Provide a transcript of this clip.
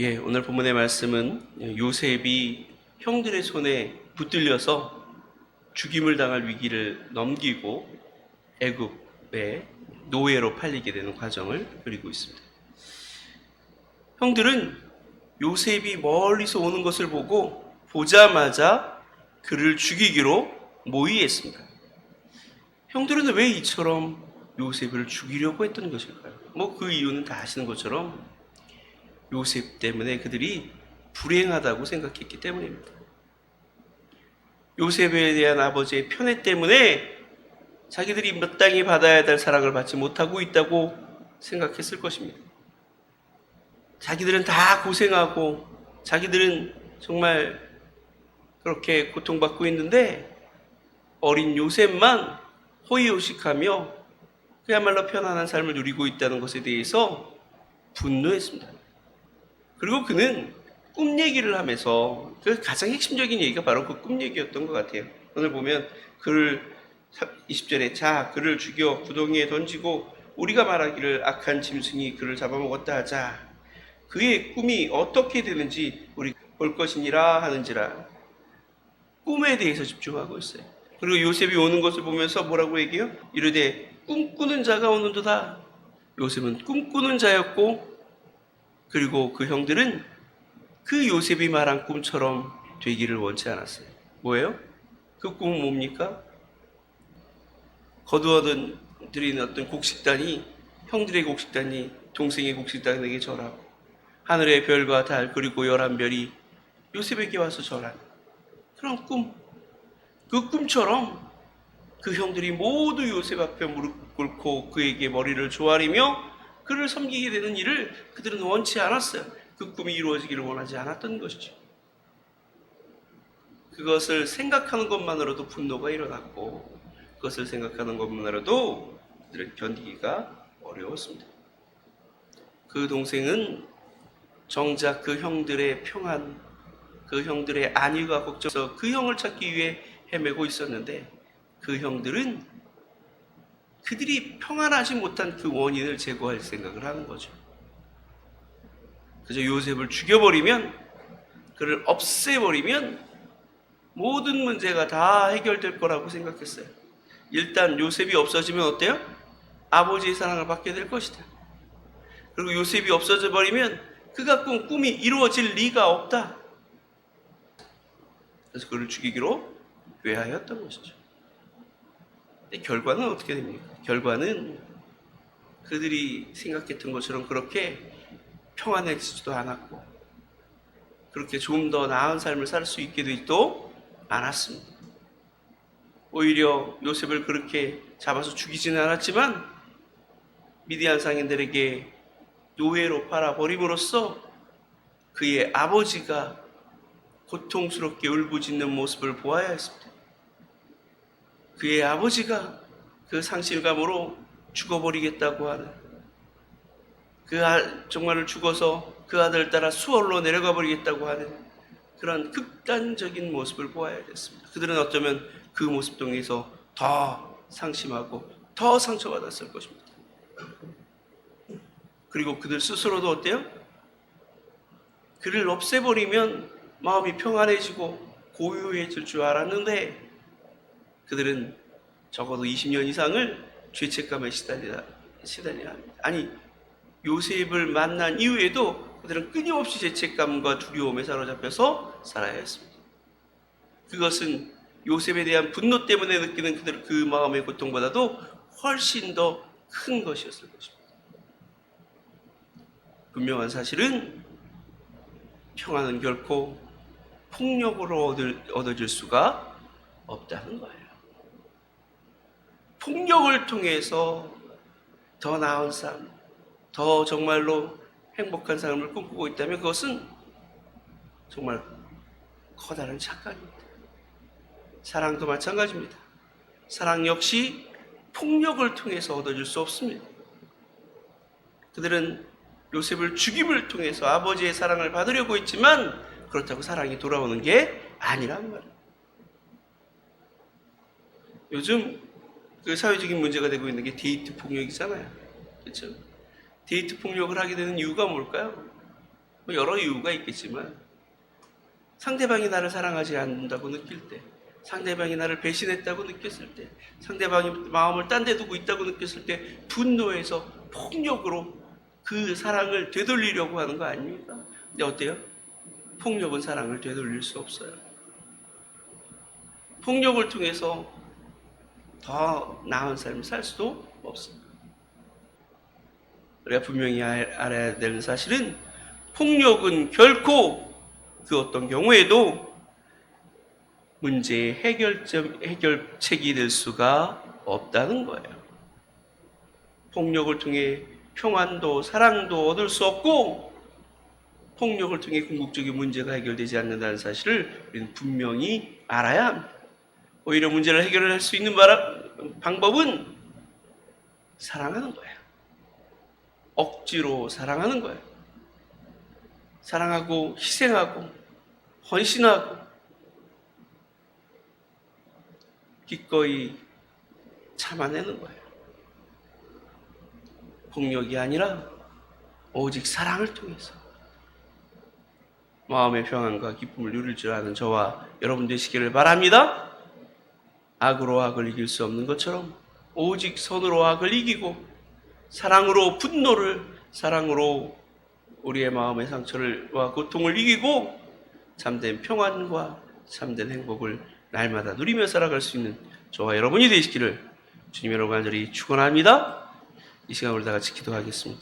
예, 오늘 본문의 말씀은 요셉이 형들의 손에 붙들려서 죽임을 당할 위기를 넘기고 애굽의 노예로 팔리게 되는 과정을 그리고 있습니다. 형들은 요셉이 멀리서 오는 것을 보고 보자마자 그를 죽이기로 모의했습니다. 형들은 왜 이처럼 요셉을 죽이려고 했던 것일까요? 뭐 그 이유는 다 아시는 것처럼 요셉 때문에 그들이 불행하다고 생각했기 때문입니다. 요셉에 대한 아버지의 편애 때문에 자기들이 마땅히 받아야 될 사랑을 받지 못하고 있다고 생각했을 것입니다. 자기들은 다 고생하고 자기들은 정말 그렇게 고통받고 있는데 어린 요셉만 호의호식하며 그야말로 편안한 삶을 누리고 있다는 것에 대해서 분노했습니다. 그리고 그는 꿈 얘기를 하면서 그 가장 핵심적인 얘기가 바로 그 꿈 얘기였던 것 같아요. 오늘 보면 그를 20절에 자 그를 죽여 구덩이에 던지고 우리가 말하기를 악한 짐승이 그를 잡아먹었다 하자 그의 꿈이 어떻게 되는지 우리 볼 것이니라 하는지라 꿈에 대해서 집중하고 있어요. 그리고 요셉이 오는 것을 보면서 뭐라고 얘기해요? 이르되 꿈꾸는 자가 오는도다. 요셉은 꿈꾸는 자였고 그리고 그 형들은 그 요셉이 말한 꿈처럼 되기를 원치 않았어요. 뭐예요? 그 꿈은 뭡니까? 거두어든 드리는 어떤 곡식단이 형들의 곡식단이 동생의 곡식단에게 절하고 하늘의 별과 달 그리고 열한 별이 요셉에게 와서 절하는 그런 꿈. 그 꿈처럼 그 형들이 모두 요셉 앞에 무릎 꿇고 그에게 머리를 조아리며 그를 섬기게 되는 일을 그들은 원치 않았어요. 그 꿈이 이루어지기를 원하지 않았던 것이죠. 그것을 생각하는 것만으로도 분노가 일어났고 그것을 생각하는 것만으로도 그들은 견디기가 어려웠습니다. 그 동생은 정작 그 형들의 평안, 그 형들의 안위가 걱정해서 그 형을 찾기 위해 헤매고 있었는데 그 형들은 그들이 평안하지 못한 그 원인을 제거할 생각을 하는 거죠. 그저 요셉을 죽여버리면, 그를 없애버리면 모든 문제가 다 해결될 거라고 생각했어요. 일단 요셉이 없어지면 어때요? 아버지의 사랑을 받게 될 것이다. 그리고 요셉이 없어져 버리면 그가 꾼 꿈이 이루어질 리가 없다. 그래서 그를 죽이기로 외하였던 것이죠. 근데 결과는 어떻게 됩니까? 결과는 그들이 생각했던 것처럼 그렇게 평안해지지도 않았고 그렇게 좀 더 나은 삶을 살 수 있게 되지도 않았습니다. 오히려 요셉을 그렇게 잡아서 죽이지는 않았지만 미디안 상인들에게 노예로 팔아버림으로써 그의 아버지가 고통스럽게 울부짖는 모습을 보아야 했습니다. 그의 아버지가 그 상실감으로 죽어버리겠다고 하는 그 아, 정말로 죽어서 그 아들 따라 수월로 내려가 버리겠다고 하는 그런 극단적인 모습을 보아야 됐습니다. 그들은 어쩌면 그 모습 통해서 더 상심하고 더 상처받았을 것입니다. 그리고 그들 스스로도 어때요? 그를 없애버리면 마음이 평안해지고 고요해질 줄 알았는데 그들은 적어도 20년 이상을 죄책감에 시달리다, 시달려야 합니다. 아니, 요셉을 만난 이후에도 그들은 끊임없이 죄책감과 두려움에 사로잡혀서 살아야 했습니다. 그것은 요셉에 대한 분노 때문에 느끼는 그들 그 마음의 고통보다도 훨씬 더 큰 것이었을 것입니다. 분명한 사실은 평안은 결코 폭력으로 얻을, 얻어질 수가 없다는 거예요. 폭력을 통해서 더 나은 삶, 더 정말로 행복한 삶을 꿈꾸고 있다면 그것은 정말 커다란 착각입니다. 사랑도 마찬가지입니다. 사랑 역시 폭력을 통해서 얻어질 수 없습니다. 그들은 요셉을 죽임을 통해서 아버지의 사랑을 받으려고 했지만 그렇다고 사랑이 돌아오는 게 아니란 말이에요. 요즘 그 사회적인 문제가 되고 있는 게 데이트 폭력이잖아요. 그렇죠? 데이트 폭력을 하게 되는 이유가 뭘까요? 뭐 여러 이유가 있겠지만 상대방이 나를 사랑하지 않는다고 느낄 때, 상대방이 나를 배신했다고 느꼈을 때, 상대방이 마음을 딴 데 두고 있다고 느꼈을 때 분노해서 폭력으로 그 사랑을 되돌리려고 하는 거 아닙니까? 근데 어때요? 폭력은 사랑을 되돌릴 수 없어요. 폭력을 통해서 더 나은 삶을 살 수도 없습니다. 우리가 분명히 알- 알아야 되는 사실은 폭력은 결코 그 어떤 경우에도 문제의 해결점, 해결책이 될 수가 없다는 거예요. 폭력을 통해 평안도 사랑도 얻을 수 없고 폭력을 통해 궁극적인 문제가 해결되지 않는다는 사실을 우리는 분명히 알아야 합니다. 오히려 문제를 해결할 수 있는 바라- 방법은 사랑하는 거예요. 억지로 사랑하는 거예요. 사랑하고 희생하고 헌신하고 기꺼이 참아내는 거예요. 폭력이 아니라 오직 사랑을 통해서 마음의 평안과 기쁨을 누릴 줄 아는 저와 여러분 되시기를 바랍니다. 악으로 악을 이길 수 없는 것처럼 오직 선으로 악을 이기고 사랑으로 분노를 사랑으로 우리의 마음의 상처를와 고통을 이기고 참된 평안과 참된 행복을 날마다 누리며 살아갈 수 있는 저와 여러분이 되시기를 주님 여러분 간절히 축원합니다. 이 시간 우리 다 같이 기도하겠습니다.